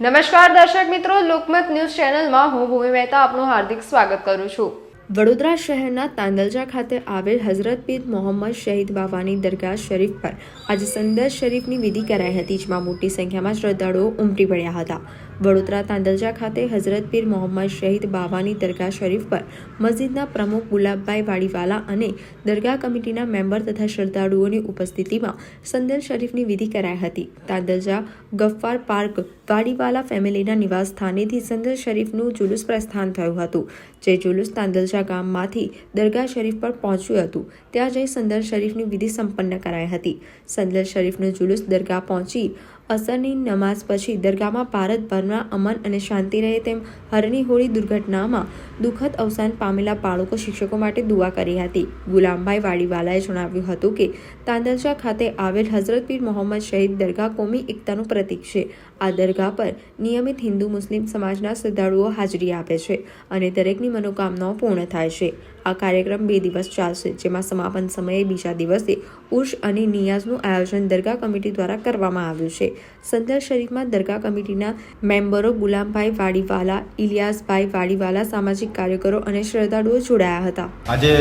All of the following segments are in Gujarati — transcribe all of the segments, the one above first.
નમસ્કાર દર્શક મિત્રો, લોકમત ન્યૂઝ ચેનલમાં હું ભૂમિ મહેતા આપનું હાર્દિક સ્વાગત કરું છું. વડોદરા શહેરના તાંદલજા ખાતે આવેલ હઝરત પીર મોહમ્મદ શહીદ બાવાની દરગાહ શરીફ પર આજે સંદર શરીફની વિધિ કરાઈ હતી, જેમાં મોટી સંખ્યામાં શ્રદ્ધાળુઓ ઉમટી પડ્યા હતા. વડોદરા તાંદલજા ખાતે હઝરત પીર મોહમ્મદ શહીદ બાવાની દરગાહ શરીફ પર મસ્જિદના પ્રમુખ ગુલાબભાઈ વાડીવાલા અને દરગાહ કમિટીના મેમ્બર તથા શ્રદ્ધાળુઓની ઉપસ્થિતિમાં સંદર શરીફની વિધિ કરાઈ હતી. તાંદલજા ગફ્ફાર પાર્ક વાડીવાલા ફેમિલીના નિવાસ સ્થાનેથી સંદર શરીફનું જુલુસ પ્રસ્થાન થયું હતું, જે જુલુસ તાંદલજા ગામમાંથી દરગાહ શરીફ પર પહોંચ્યું હતું. ત્યાં જઈ સંદર શરીફની વિધિ સંપન્ન કરાઈ હતી. સંદર શરીફનું જુલુસ દરગાહ પહોંચી અસરની નમાઝ પછી દરગાહમાં ભારતભરમાં અમન અને શાંતિ રહે તેમ હરની હોળી દુર્ઘટનામાં દુઃખદ અવસાન પામેલા બાળકો શિક્ષકો માટે દુઆ કરી હતી. ગુલામભાઈ વાડીવાલાએ જણાવ્યું હતું કે તાંદલજા ખાતે આવેલ હઝરત પીર મોહમ્મદ શહીદ દરગાહ કોમી એકતાનું પ્રતીક છે. આ દરગાહ પર નિયમિત હિન્દુ મુસ્લિમ સમાજના શ્રદ્ધાળુઓ હાજરી આપે છે અને દરેકની મનોકામનાઓ પૂર્ણ થાય છે. આ કાર્યક્રમ બે દિવસ ચાલશે, જેમાં સમાપન સમયે બીજા દિવસે ઉર્ષ અને નિયાઝનું આયોજન દરગાહ કમિટી દ્વારા કરવામાં આવ્યું છે. સંદર શરીફમાં દરગાહ કમિટીના મેમ્બરો ગુલામભાઈ વાડીવાલા, ઇલિયાસભાઈ વાડીવાલા, સામાજિક કાર્યકરો અને શ્રદ્ધાળુઓ જોડાયા હતા. આજે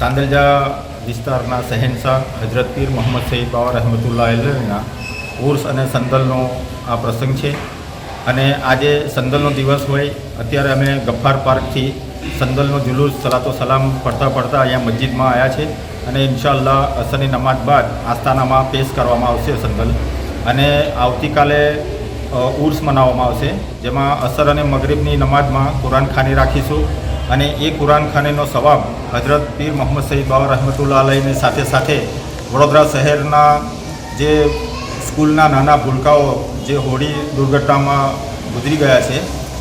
તાંદરજા વિસ્તારના શહેનશાહ હજરત પીર મોહમ્મદ સઈદ બાવા રહેમતુલ્લાહ અલહના ઉર્સ અને સંદલનો આ પ્રસંગ છે. અને આજે સંદલનો દિવસ હોય, અત્યારે અમે ગફ્ફાર પાર્કથી સંદલનો જુલુસ, સલાતો સલામ પડતા પડતા અહીંયા મસ્જિદમાં આવ્યા છે અને ઇન્શાલ્લાહ અસરની નમાજ બાદ આસ્થાનામાં પેશ કરવામાં આવશે સંદલ અને આવતીકાલે ઉર્સ મનાવવામાં આવશે, જેમાં અસર અને મગરીબની નમાજમાં કુરાન ખાની રાખીશું અને એ કુરાન ખાનીનો સવાબ હજરત પીર મોહમ્મદ સઈદ બાબા રહમતુલ્લા અલહીની સાથે સાથે વડોદરા શહેરના જે સ્કૂલના નાના ભૂલકાઓ જે હોળી દુર્ઘટનામાં ગુજરી ગયા છે,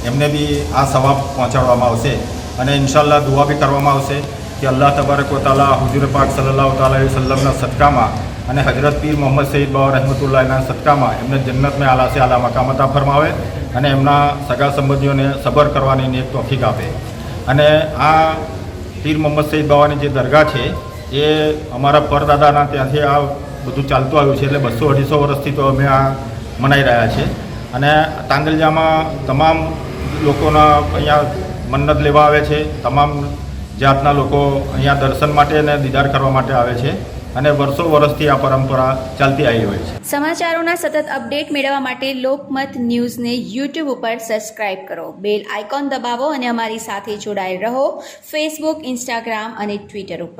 એમને બી આ સવાબ પહોંચાડવામાં આવશે. અને ઇન્શાલ્લાહ દુઆ બી કરવામાં આવશે કે અલ્લાહ તબારક વતાલા તાલા હુજુર પાક સલ્લાહ તાલી વસલમના સદકામાં અને હજરત પીર મોહમ્મદ સઈદ બાબા રહેમતુલ્લાહના સદકામાં એમને જન્નત મેં આલા છે આલા મકામતા ફરમાવે અને એમના સગા સંબંધીઓને સબર કરવાની એક તોફીક આપે. અને આ પીર મોહમ્મદ સઈદ બાવાની જે દરગાહ છે, એ અમારા પરદાદાના ત્યાંથી આ બધું ચાલતું આવ્યું છે એટલે બસો અઢીસો વર્ષથી તો અમે આ મનાઈ રહ્યા છે. અને તાંગલજામાં તમામ લોકોના અહીંયા મન્નત લેવા આવે છે. તમામ જાતના લોકો અહીંયા દર્શન માટે અને દીદાર કરવા માટે આવે છે અને વર્ષો વર્ષથી આ પરંપરા ચાલતી આવી હોય છે. સમાચારોના સતત અપડેટ મેળવવા માટે લોકમત ન્યૂઝને યુટ્યુબ ઉપર સબસ્ક્રાઇબ કરો. બેલ આઇકોન દબાવો અને અમારી સાથે જોડાયેલ રહો. ફેસબુક ઇન્સ્ટાગ્રામ અને ટ્વિટર ઉપર.